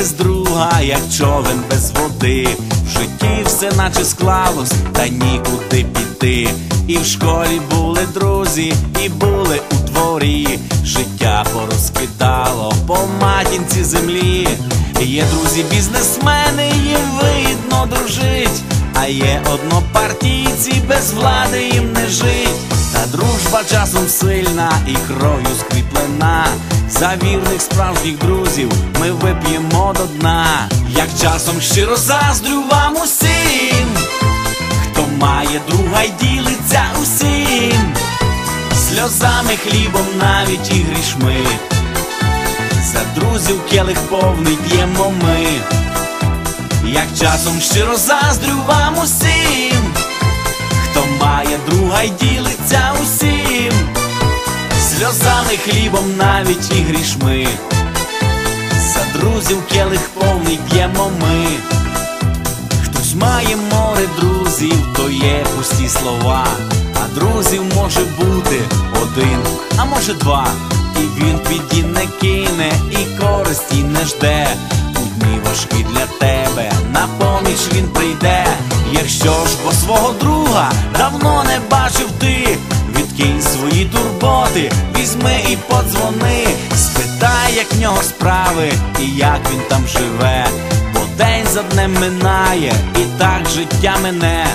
без друга, як човен без води. В житті все наче склалось, та нікуди піти. І в школі були друзі, і були у дворі. Життя порозкидало по матінці землі. Є друзі, бізнесмени, їм видно дружить. А є однопартійці, без влади їм не жить. Та дружба часом сильна і кров'ю скріплена. За вірних справжніх друзів ми вип'ємо до дна. Як часом щиро заздрю вам усім, хто має друга й ділиться усім, сльозами, хлібом, навіть і грішми. За друзів келих повний п'ємо ми. Як часом щиро заздрю вам усім, хлібом, навіть і грішми. За друзів келих повний п'ємо ми. Хтось має море друзів, то є пусті слова. А друзів може бути один, а може два. І він піді не кине, і користі не жде. У дні важкі для тебе, на поміч він прийде. Якщо ж бо свого друга давно не бачив ти, відкинь свої турботи, візьми і подзвони, спитай, як в нього справи, і як він там живе. Бо день за днем минає, і так життя мине,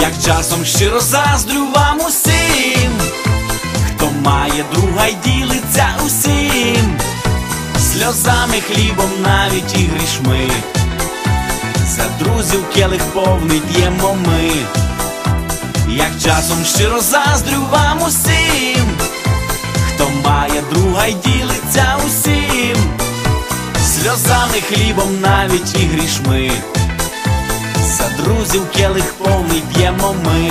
як часом щиро заздрю вам усім, хто має друга й ділиться усім, сльозами, хлібом, навіть і грішми. За друзів келих повний п'ємо ми, як часом щиро заздрю вам хлібом, навіть і грішми. За друзів келих повний п'ємо ми.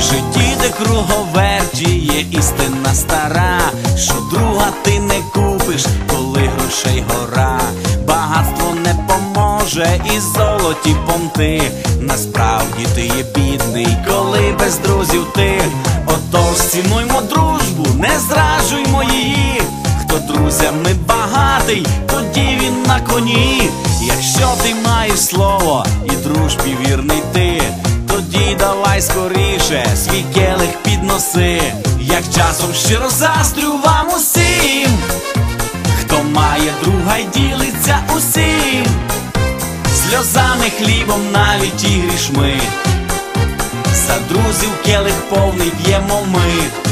Житті, де круговерті є істина стара, що друга ти не купиш, поможе і золоті понти. Насправді ти є бідний, коли без друзів ти. Отож цінуймо дружбу, не зраджуймо її. Хто друзями багатий, тоді він на коні. Якщо ти маєш слово і дружбі вірний ти, тоді давай скоріше свій келих підноси, як часом щиро заздрю вам усім, хто має друга й ділиться усім, сльозами, хлібом, навіть і грішми. За друзів келих повний п'ємо ми.